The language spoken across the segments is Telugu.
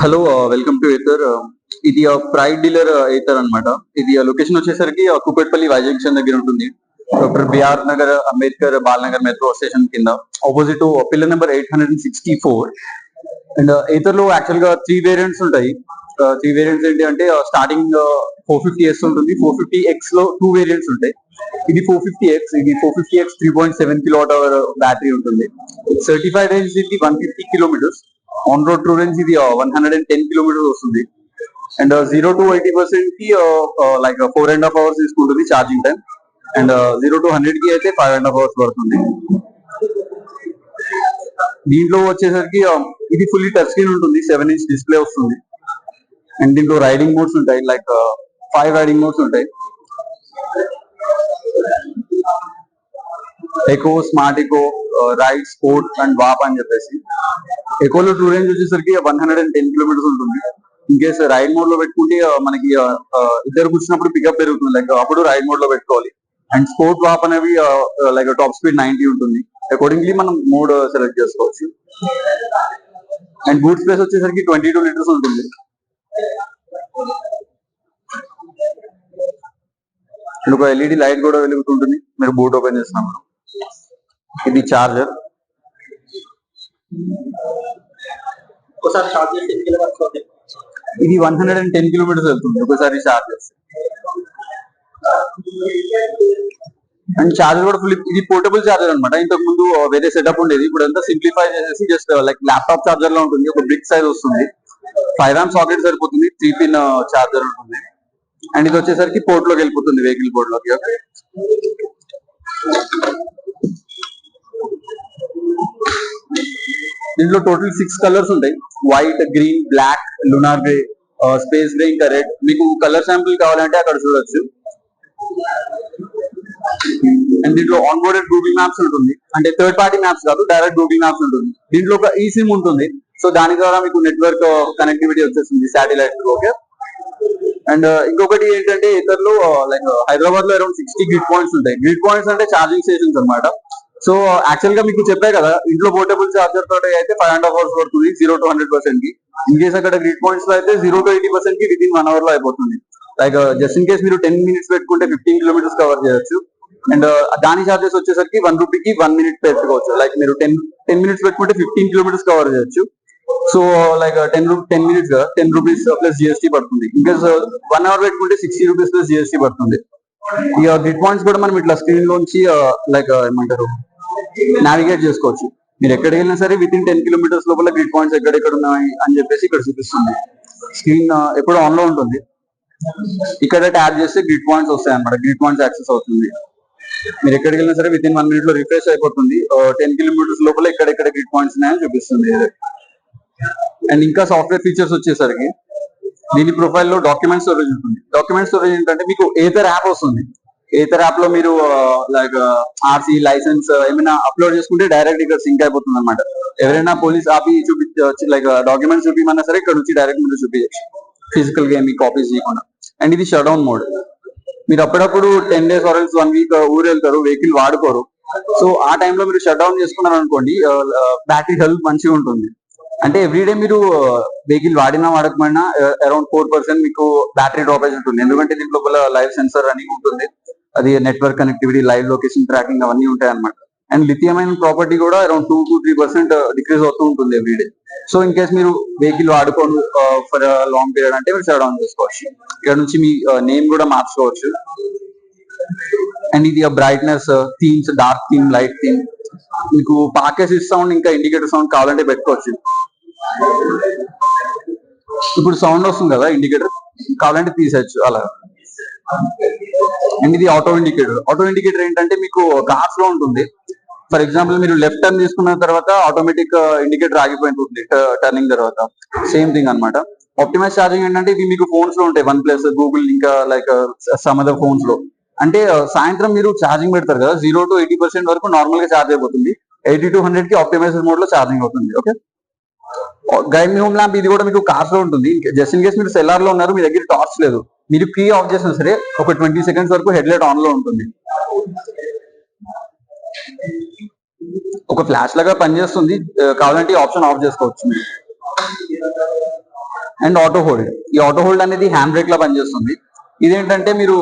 హలో వెల్కమ్ టు ఎథర్ ఇది ప్రైడ్ డీలర్ ఎథర్ అన్నమాట. ఇది లొకేషన్ వచ్చేసరికి కుపేటపల్లి వై వైజంక్షన్ దగ్గర ఉంటుంది. Doctor BR Nagar Ambedkar Balanagar metro station కింద. Opposite pillar number eight hundred and sixty four and ఎథర్లో యాక్చువల్గా త్రీ వేరియంట్స్ ఉంటాయి. త్రీ వేరియంట్స్ ఏంటి అంటే స్టార్టింగ్ ఫోర్ ఫిఫ్టీ ఎస్ ఉంటుంది. ఫోర్ ఫిఫ్టీ ఎక్స్లో టూ వేరియంట్స్ ఉంటాయి. ఇది ఫోర్ ఫిఫ్టీ ఎక్స్ ఇది four fifty X three point seven kilo hour battery ఉంటుంది. సర్టిఫైడ్ రేంజ్ ఇది one fifty kilometres on road true ఇది one hundred and ten kilometres వస్తుంది. అండ్ జీరో టు ఎయిటీ పర్సెంట్కి like four and half hours తీసుకుంటుంది charging time and zero to హండ్రెడ్కి అయితే ఫైవ్ అండ్ హాఫ్ అవర్స్ పడుతుంది. దీంట్లో వచ్చేసరికి ఇది ఫుల్లీ టచ్ స్క్రీన్ ఉంటుంది. సెవెన్ ఇంచ్ డిస్ప్లే వస్తుంది. అండ్ దీంట్లో రైడింగ్ మోడ్స్ ఉంటాయి. లైక్ ఫైవ్ రైడింగ్ మోడ్స్ ఉంటాయి. Eco smart eco ride sport and warp అని చెప్పేసి. ఎకోలో టూ రేంజ్ వచ్చేసరికి one hundred and ten kilometres ఉంటుంది. ఇన్ రైడ్ మోడ్లో పెట్టుకుంటే మనకి ఇద్దరు కూర్చున్నప్పుడు పికప్ పెరుగుతుంది. లైక్ అప్పుడు రైడ్ మోడ్లో పెట్టుకోవాలి. అండ్ స్పోర్ట్ వాప్ అనేవి లైక్ టాప్ స్పీడ్ నైన్టీ ఉంటుంది. అకార్డింగ్లీ మనం మోడ్ సెలెక్ట్ చేసుకోవచ్చు. అండ్ బూట్ స్పేస్ వచ్చేసరికి ట్వంటీ టూ లీటర్స్ ఉంటుంది. అండ్ ఒక ఎల్ఈడి లైట్ కూడా వెలుగుతుంటుంది. మీరు బూట్ ఓపెన్ చేసినప్పుడు. ఇది చార్జర్ ఒకసారి షార్ట్ చేసి ఎన్ని ఇది one hundred and ten kilometres వెళ్తుంది ఒకసారి చార్జ్ చేస్తే. అండ్ చార్జర్ కూడా ఫుల్ ఇది పోర్టబుల్ చార్జర్ అనమాట ఇంతకు ముందు వేరే సెటప్ ఉండేది ఇప్పుడు అంతా సింప్లిఫై చేసేసి జస్ట్ లైక్ ల్యాప్టాప్ చార్జర్లో ఉంటుంది ఒక బ్రిక్ సైజ్ వస్తుంది. ఫైవ్ ఆమ్ సాకెట్ సరిపోతుంది త్రీ పిన్ చార్జర్ ఉంటుంది. అండ్ ఇది వచ్చేసరికి పోర్ట్లోకి వెళ్ళిపోతుంది వెహికల్ పోర్ట్లోకి దీంట్లో టోటల్ సిక్స్ కలర్స్ ఉంటాయి. White green black lunar grey space grey ఇంకా రెడ్ మీకు కలర్ శాంపుల్ కావాలంటే అక్కడ చూడొచ్చు. అండ్ దీంట్లో ఆన్ బోర్డెడ్ గూగుల్ మ్యాప్స్ ఉంటుంది. అంటే థర్డ్ పార్టీ మ్యాప్స్ కాదు డైరెక్ట్ గూగుల్ మ్యాప్స్ ఉంటుంది. దీంట్లో ఒక ఈ సిమ్ ఉంటుంది. సో దాని ద్వారా మీకు నెట్వర్క్ కనెక్టివిటీ uh, వచ్చేస్తుంది శాటిలైట్ ఓకే అండ్ ఇంకొకటి ఏంటంటే ఇతరులు లైక్ హైదరాబాద్లో అరౌండ్ సిక్స్టీ గ్రిడ్ పాయింట్స్ ఉంటాయి. గ్రిడ్ పాయింట్స్ అంటే ఛార్జింగ్ స్టేషన్స్ అన్నమాట. సో యాక్చువల్గా మీకు చెప్పే కదా ఇంట్లో పోర్టబుల్ చార్జర్ తోటి అయితే ఫైవ్ అండ్ హాఫ్ అవర్స్ పడుతుంది జీరో టు హండ్రెడ్ పర్సెంట్కి. ఇన్ కేస్ అక్కడ గ్రిడ్ పాయింట్స్లో అయితే జీరో టు ఎయిటీ పర్సెంట్కి విత్ ఇన్ వన్ అవర్లో అయిపోతుంది. లైక్ జస్ట్ ఇన్ కేస్ మీరు టెన్ మినిట్స్ పెట్టుకుంటే ఫిఫ్టీన్ కిలోమీటర్స్ కవర్ చేయొచ్చు. అండ్ uh, దాని చార్జెస్ వచ్చేసరికి వన్ రూపీకి వన్ మినిట్ పెట్టుకోవచ్చు. లైక్ మీరు టెన్ టెన్ మినిట్స్ పెట్టుకుంటే ఫిఫ్టీన్ కిలోమీటర్స్ కవర్ చేయొచ్చు. సో లైక్ టెన్ రూ ten minutes ten rupees plus GST పడుతుంది. ఇంకా వన్ అవర్ పెట్టుకుంటే సిక్స్టీ రూపీస్ ప్లస్ జిఎస్టీ పడుతుంది. ఇక గ్రిడ్ పాయింట్స్ కూడా మనం ఇట్లా స్క్రీన్ లోంచి uh, లైక్ uh, ఏమంటారు నావిగేట్ చేసుకోవచ్చు. మీరు ఎక్కడికి వెళ్ళినా సరే విత్ ఇన్ టెన్ కిలోమీటర్స్ లోపల గ్రిడ్ పాయింట్స్ ఎక్కడెక్కడ ఉన్నాయి అని చెప్పేసి ఇక్కడ చూపిస్తుంది. స్క్రీన్ ఎప్పుడు ఆన్లో ఉంటుంది. ఇక్కడ ట్యాప్ చేస్తే గ్రిడ్ పాయింట్స్ వస్తాయి అనమాట గ్రిడ్ పాయింట్స్ యాక్సెస్ అవుతుంది. మీరు ఎక్కడికి వెళ్ళినా సరే విత్ ఇన్ వన్ మినిట్లో రిఫ్రెష్ అయిపోతుంది. Uh, టెన్ కిలోమీటర్స్ లోపల ఎక్కడెక్కడ గ్రిడ్ పాయింట్స్ ఉన్నాయని చూపిస్తుంది. అండ్ ఇంకా సాఫ్ట్వేర్ ఫీచర్స్ వచ్చేసరికి దీని ప్రొఫైల్లో డాక్యుమెంట్ స్టోరేజ్ ఉంటుంది. డాక్యుమెంట్ స్టోరేజ్ ఏంటంటే మీకు ఏతర్ యాప్ వస్తుంది. ఏతర్ యాప్లో మీరు లైక్ ఆర్సీ లైసెన్స్ ఏమైనా అప్లోడ్ చేసుకుంటే డైరెక్ట్ ఇక్కడ సింక్ అయిపోతుంది అనమాట ఎవరైనా పోలీస్ ఆపి చూపించవచ్చు లైక్ డాక్యుమెంట్స్ చూపించమన్నా సరే ఇక్కడ నుంచి డైరెక్ట్ మీరు చూపించచ్చు ఫిజికల్గా మీ కాపీస్ చేయకుండా అండ్ ఇది షట్ డౌన్ మోడ్ మీరు అప్పుడప్పుడు ten days or one week ఊరు వెళ్తారు వెహికల్ వాడుకోరు. సో ఆ టైంలో మీరు షట్ డౌన్ చేసుకున్నారు అనుకోండి బ్యాటరీ హెల్త్ మంచిగా ఉంటుంది అంటే ఎవ్రీడే మీరు uh, వెహికల్ వాడినా వాడకపోయినా అరౌండ్ ఫోర్ పర్సెంట్ మీకు బ్యాటరీ డ్రాపేజ్ ఉంటుంది. ఎందుకంటే దీంట్లో లోపల లైవ్ సెన్సర్ రన్నింగ్ ఉంటుంది. అది network connectivity live location tracking అవన్నీ ఉంటాయి అనమాట అండ్ లిథియం అయిన ప్రాపర్టీ కూడా around two to three percent decrease అవుతూ ఉంటుంది ఎవ్రీడే సో ఇన్ కేస్ మీరు వెహికల్ వాడుకోండి ఫర్ లాంగ్ పీరియడ్ అంటే మీరు షట్ డౌన్ చేసుకోవచ్చు. ఇక్కడ నుంచి మీ uh, నేమ్ కూడా మార్చుకోవచ్చు. అండ్ ఇది brightness themes dark theme light theme మీకు పాకేజ్ సౌండ్ ఇంకా ఇండికేటర్ సౌండ్ కావాలంటే పెట్టుకోవచ్చు. ఇప్పుడు సౌండ్ వస్తుంది కదా ఇండికేటర్ కావాలంటే తీసేయచ్చు అలా. అండ్ ఇది ఆటో ఇండికేటర్ ఆటో ఇండికేటర్ ఏంటంటే మీకు కార్స్లో ఉంటుంది. ఫర్ ఎగ్జాంపుల్ మీరు లెఫ్ట్ టర్న్ తీసుకున్న తర్వాత ఆటోమేటిక్ ఇండికేటర్ uh, ఆగిపోయింటుంది uh, టర్నింగ్ తర్వాత. సేమ్ థింగ్ అన్నమాట. ఆప్టిమైజ్ ఛార్జింగ్ ఏంటంటే ఇవి మీకు ఫోన్స్లో ఉంటాయి. వన్ ప్లస్ గూగుల్ ఇంకా లైక్ సమ్ అదర్ ఫోన్స్లో. అంటే uh, సాయంత్రం మీరు ఛార్జింగ్ పెడతారు కదా జీరో టు ఎయిటీ పర్సెంట్ వరకు నార్మల్గా ఛార్జ్ అయిపోతుంది. ఎయిటీ టు హండ్రెడ్కి ఆప్టిమైజర్ మోడ్లో ఛార్జింగ్ అవుతుంది ఓకే గైడ్ హోమ్ ల్యాంప్ ఇది కూడా మీకు కార్స్లో ఉంటుంది. జస్ట్ ఇన్ కేస్ మీరు సెల్లార్లో ఉన్నారు మీ దగ్గర టార్చ్ లేదు. మీరు కీ ఆఫ్ చేసినా సరే ఒక ట్వంటీ సెకండ్స్ వరకు హెడ్ లైట్ ఆన్లో ఉంటుంది. ఒక ఫ్లాష్ లాగా పనిచేస్తుంది. Uh, కావాలంటే ఆప్షన్ ఆఫ్ చేసుకోవచ్చు. అండ్ ఆటో హోల్డ్ ఈ ఆటో హోల్డ్ అనేది హ్యాండ్ బ్రేక్ లా పనిచేస్తుంది. ఇదేంటంటే మీరు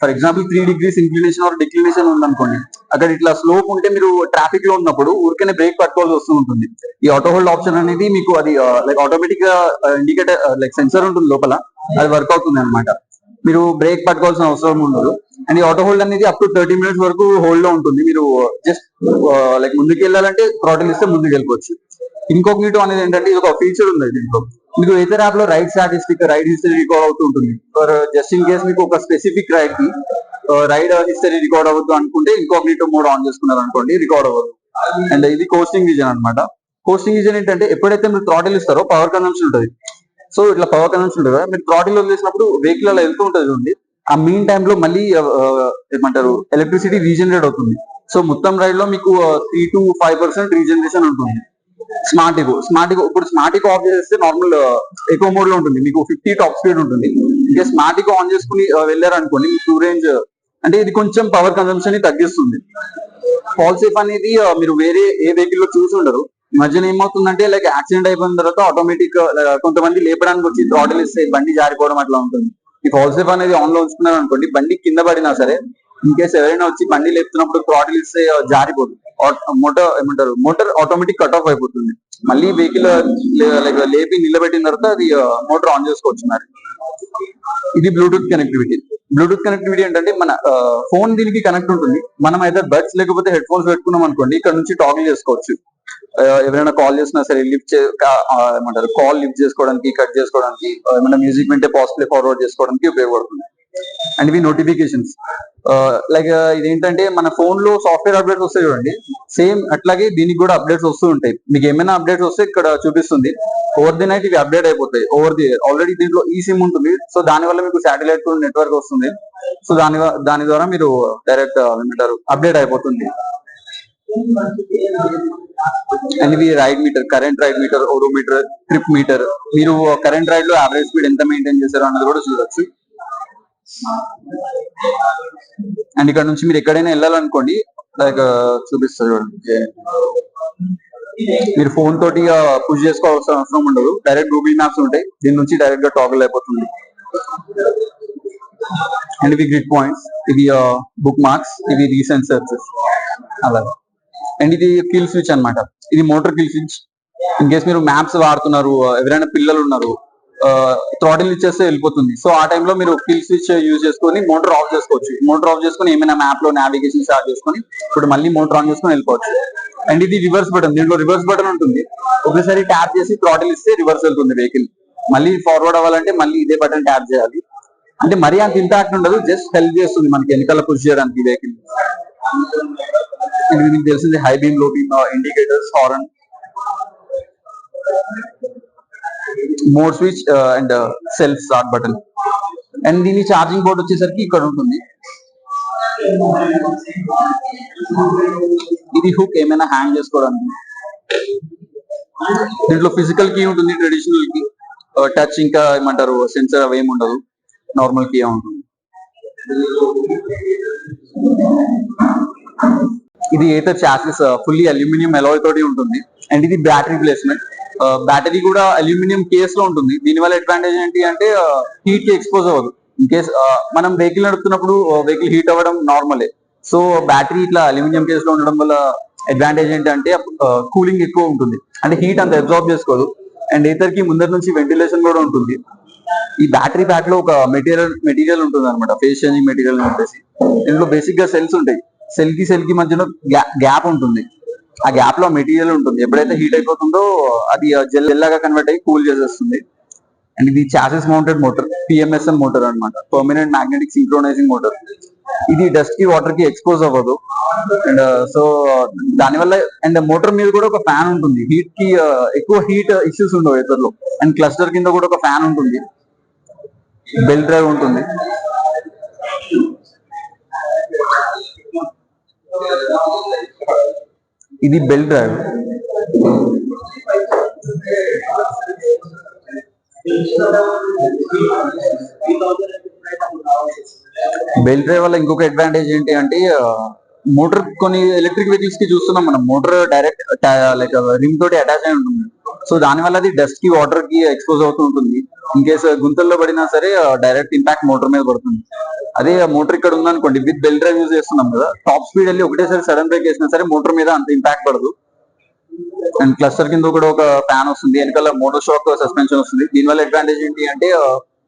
for example three degrees inclination or declination ఉందనుకోండి. అక్కడ ఇట్లా స్లోప్ ఉంటే మీరు ట్రాఫిక్లో ఉన్నప్పుడు ఊరికనే బ్రేక్ పట్టుకోవాల్సి వస్తూ ఉంటుంది. ఈ ఆటో హోల్డ్ ఆప్షన్ అనేది మీకు అది uh, లైక్ ఆటోమేటిక్గా ఇండికేటర్ లైక్ సెన్సర్ ఉంటుంది లోపల అది వర్క్ అవుతుంది అనమాట మీరు బ్రేక్ పట్టుకోవాల్సిన అవసరం ఉండదు. అండ్ ఈ ఆటో హోల్డ్ అనేది అప్ టు థర్టీ మినిట్స్ వరకు హోల్డ్లో ఉంటుంది. మీరు uh, జస్ట్ లైక్ uh, ముందుకు వెళ్ళాలంటే థ్రాటిల్ ఇస్తే ముందుకు వెళ్ళిపోవచ్చు ఇంకొకటి అనేది ఏంటంటే ఇది ఒక ఫీచర్ ఉంది దీంట్లో. మీకు ఇతర యాప్లో ride statistic ride history record అవుతూ ఉంటుంది. ఫర్ జస్ట్ ఇన్ కేస్ మీకు ఒక స్పెసిఫిక్ రైడ్కి రైడ్ హిస్టరీ రికార్డ్ అవ్వద్దు అనుకుంటే ఇంకొకటి మోడ్ ఆన్ చేసుకున్నారు అనుకోండి రికార్డ్ అవ్వదు. అండ్ ఇది కోస్టింగ్ రీజన్ అన్నమాట. కోస్టింగ్ రీజన్ ఏంటంటే ఎప్పుడైతే మీరు థ్రాటిల్ ఇస్తారో పవర్ కన్సంప్షన్ ఉంటుంది. సో ఇట్లా పవర్ కన్సంప్షన్ ఉంటుంది కదా మీరు థ్రాటిల్ వదిలేసినప్పుడు వెహికల్ అలా వెళ్తూ ఉంటుంది చూడండి. ఆ మీన్ టైమ్లో మళ్ళీ ఏమంటారు ఎలక్ట్రిసిటీ రీజనరేట్ అవుతుంది. సో మొత్తం రైడ్లో మీకు three to five percent regeneration ఉంటుంది. స్మార్ట్ ఇగో స్మార్ట్ ఇగో ఇప్పుడు స్మార్ట్ ఇగో ఆఫ్ చేస్తే నార్మల్ ఎక్కువ మోడ్లో ఉంటుంది. మీకు ఫిఫ్టీ టాప్ స్పీడ్ ఉంటుంది. ఇంకా స్మార్ట్ ఇగో ఆన్ చేసుకుని వెళ్ళారనుకోండి మీకు టూ రేంజ్ అంటే ఇది కొంచెం పవర్ కన్సంప్షన్ తగ్గిస్తుంది. ఫాల్ సేఫ్ అనేది మీరు వేరే ఏ వెహికల్లో చూసి ఉండరు. ఈ మధ్యన ఏమవుతుందంటే లైక్ యాక్సిడెంట్ అయిపోయిన తర్వాత ఆటోమేటిక్ కొంతమంది లేపడానికి వచ్చి థ్రాటిల్ ఇస్తే బండి జారిపోవడం అట్లా ఉంటుంది. ఈ ఫాల్ సేఫ్ అనేది ఆన్లో ఉంచుకున్నారు అనుకోండి బండి కింద పడినా సరే ఇన్కేస్ ఎవరైనా వచ్చి బండి లేపుతున్నప్పుడు థ్రాటిల్ ఇస్తే జారిపోదు. మోటార్ ఏమంటారు? మోటార్ ఆటోమేటిక్ కట్ ఆఫ్ అయిపోతుంది. మళ్ళీ వెహికల్ లైక్ లేపి నిలబెట్టిన తర్వాత అది మోటార్ ఆన్ చేసుకోవచ్చు మరి. ఇది బ్లూటూత్ కనెక్టివిటీ బ్లూటూత్ కనెక్టివిటీ ఏంటంటే మన ఫోన్ దీనికి కనెక్ట్ ఉంటుంది. మనం అయితే బడ్స్ లేకపోతే హెడ్ ఫోన్స్ పెట్టుకున్నాం అనుకోండి ఇక్కడ నుంచి టాగిల్ చేసుకోవచ్చు. ఎవరైనా కాల్ చేసినా సరే లిఫ్ట్ ఏమంటారు కాల్ లిఫ్ట్ చేసుకోవడానికి కట్ చేసుకోవడానికి ఏమైనా మ్యూజిక్ వింటే పాస్ ప్లే ఫార్వర్డ్ చేసుకోవడానికి ఉపయోగపడుతుంది. అండ్ ఇవి నోటిఫికేషన్స్ లైక్ ఇదేంటంటే మన ఫోన్లో సాఫ్ట్వేర్ అప్డేట్స్ వస్తాయి చూడండి. సేమ్ అట్లాగే దీనికి కూడా అప్డేట్స్ వస్తూ ఉంటాయి. మీకు ఏమైనా అప్డేట్స్ వస్తే ఇక్కడ చూపిస్తుంది. ఓవర్ ది నైట్ ఇవి అప్డేట్ అయిపోతాయి. ఓవర్ ది ఆల్రెడీ దీంట్లో ఈ సిమ్ ఉంటుంది. సో దాని వల్ల మీకు శాటిలైట్ నెట్వర్క్ వస్తుంది. సో దాని దాని ద్వారా మీరు డైరెక్ట్ uh, ఏమంటారు అప్డేట్ అయిపోతుంది. అండ్ ఇవి ride meter current ride meter odometer trip meter మీరు uh, కరెంట్ రైడ్లో యావరేజ్ స్పీడ్ ఎంత మెయింటైన్ చేశారో అన్నది కూడా చూడొచ్చు. అండ్ ఇక్కడ నుంచి మీరు ఎక్కడైనా వెళ్ళాలనుకోండి లైక్ చూపిస్తారు చూడండి. మీరు ఫోన్ తోటి పుష్ చేసుకోవాల్సిన అవసరం ఉండదు. డైరెక్ట్ గూగుల్ మ్యాప్స్ ఉంటాయి దీని నుంచి డైరెక్ట్గా టాగల్ అయిపోతుంది. అండ్ ఇవి గ్రిడ్ పాయింట్స్ ఇవి బుక్ మార్క్స్ ఇవి రీసెంట్ సెర్చెస్ అలా అండ్ ఇది కిల్ స్విచ్ అన్నమాట. ఇది motor kill switch. In case మీరు మ్యాప్స్ వాడుతున్నారు ఎవరైనా పిల్లలు ఉన్నారు థ్రాటిల్ ఇచ్చేస్తే వెళ్ళిపోతుంది. సో ఆ టైంలో మీరు కిల్ స్విచ్ యూజ్ చేసుకొని మోటార్ ఆఫ్ చేసుకోవచ్చు. మోటార్ ఆఫ్ చేసుకొని ఏమైనా మ్యాప్లో నావిగేషన్ స్టార్ట్ చేసుకొని ఇప్పుడు మళ్ళీ మోటార్ ఆన్ చేసుకొని వెళ్ళిపోవచ్చు. అండ్ ఇది రివర్స్ బటన్ దీంట్లో రివర్స్ బటన్ ఉంటుంది. ఒకసారి ట్యాప్ చేసి థ్రాటిల్ ఇస్తే రివర్స్ వెళ్తుంది వెహికల్ మళ్ళీ ఫార్వర్డ్ అవ్వాలంటే మళ్ళీ ఇదే బటన్ ట్యాప్ చేయాలి. అంటే మరీ అంత ఇంపాక్ట్ ఉండదు. జస్ట్ హెల్ప్ చేస్తుంది మనకి వెనకాల పుష్ చేయడానికి వెహికల్ మీకు తెలిసింది high బీమ్లో beam indicators horn mode switch and self start button. And దీని ఛార్జింగ్ పోర్ట్ వచ్చేసరికి ఇక్కడ ఉంటుంది. ఇది హుక్ ఏమైనా హ్యాంగ్ చేసుకోవడానికి. దీంట్లో ఫిజికల్ కీ ఉంటుంది ట్రెడిషనల్ కీ. టచ్ ఇంకా ఏమంటారు సెన్సర్ అవి ఏమి ఉండదు. నార్మల్ కీ ఉంటుంది. ఇది Ather chassis fully aluminium alloy తోటి ఉంటుంది. అండ్ ఇది బ్యాటరీ ప్లేస్మెంట్ బ్యాటరీ కూడా అల్యూమినియం కేస్లో ఉంటుంది. దీని వల్ల అడ్వాంటేజ్ ఏంటి అంటే హీట్కి ఎక్స్పోజ్ అవ్వదు. ఇన్ కేస్ మనం వెహికల్ నడుపుతున్నప్పుడు వెహికల్ హీట్ అవ్వడం నార్మలే సో బ్యాటరీ ఇట్లా అల్యూమినియం కేస్లో ఉండడం వల్ల అడ్వాంటేజ్ ఏంటంటే కూలింగ్ ఎక్కువ ఉంటుంది. అంటే హీట్ అంత అబ్జార్బ్ చేసుకోదు. అండ్ ఇతరికి కి ముందర నుంచి వెంటిలేషన్ కూడా ఉంటుంది. ఈ బ్యాటరీ ప్యాక్లో ఒక మెటీరియల్ మెటీరియల్ ఉంటుంది అనమాట ఫేస్ చేంజింగ్ మెటీరియల్ అని చెప్పేసి. ఇందులో బేసిక్గా సెల్స్ ఉంటాయి. సెల్కి సెల్కి మధ్యలో గ్యాప్ ఉంటుంది. ఆ గ్యాప్లో మెటీరియల్ ఉంటుంది. ఎప్పుడైతే హీట్ అయిపోతుందో అది జెల్ లాగా కన్వర్ట్ అయ్యి కూల్ చేసేస్తుంది. అండ్ ఇది chassis mounted motor PMSM motor అన్నమాట. పర్మనెంట్ మ్యాగ్నెటిక్ సింక్రోనైజింగ్ మోటార్ ఇది డస్ట్కి వాటర్కి ఎక్స్పోజ్ అవ్వదు అండ్ సో దానివల్ల అండ్ మోటార్ మీద కూడా ఒక ఫ్యాన్ ఉంటుంది. హీట్కి uh, ఎక్కువ హీట్ ఇష్యూస్ ఉండవు ఇతరులో అండ్ క్లస్టర్ కింద కూడా ఒక ఫ్యాన్ ఉంటుంది. బెల్ డ్రైవ్ ఉంటుంది. ఇది బెల్ డ్రైవ్ బెల్ డ్రైవ్ వల్ల ఇంకొక అడ్వాంటేజ్ ఏంటి అంటే మోటార్ కొన్ని ఎలక్ట్రిక్ వెహికల్స్కి చూస్తున్నాం మనం. మోటార్ డైరెక్ట్ లైక్ రింగ్ తోటి అటాచ్ అయి ఉంటుంది. సో దానివల్ల అది డస్ట్కి వాటర్కి ఎక్స్పోజ్ అవుతూ ఉంటుంది. ఇన్ కేసు uh, గుంతల్లో పడినా సరే uh, డైరెక్ట్ ఇంపాక్ట్ మోటార్ మీద పడుతుంది. అదే uh, మోటార్ ఇక్కడ ఉందనుకోండి విత్ బెల్ డ్రైవ్ యూజ్ చేస్తున్నాం కదా టాప్ స్పీడ్ వెళ్ళి ఒకటేసారి సడన్ బ్రేక్ వేసినా సరే మోటార్ మీద అంత ఇంపాక్ట్ పడదు. అండ్ క్లస్టర్ కింద కూడా ఒక ఫ్యాన్ వస్తుంది వెనకాల మోటో షాక్ సస్పెన్షన్ వస్తుంది. దీనివల్ల అడ్వాంటేజ్ ఏంటి అంటే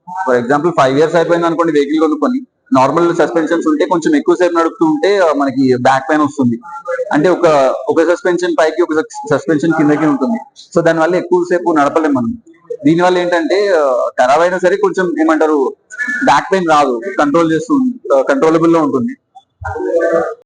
ఫర్ ఎగ్జాంపుల్ ఫైవ్ ఇయర్స్ అయిపోయింది అనుకోండి వెహికల్ కొనుక్కొని నార్మల్ సస్పెన్షన్స్ ఉంటే కొంచెం ఎక్కువ సేపు నడుపుతూ ఉంటే మనకి బ్యాక్ పెయిన్ వస్తుంది. అంటే ఒక ఒక సస్పెన్షన్ పైకి ఒక సస్పెన్షన్ కిందకి ఉంటుంది. సో దానివల్ల ఎక్కువ సేపు మనం. దీనివల్ల ఏంటంటే ఖరాబ్ అయినా సరే కొంచెం ఏమంటారు బ్యాక్ పెయిన్ రాదు. కంట్రోల్ చేస్తూ కంట్రోలబుల్లో ఉంటుంది.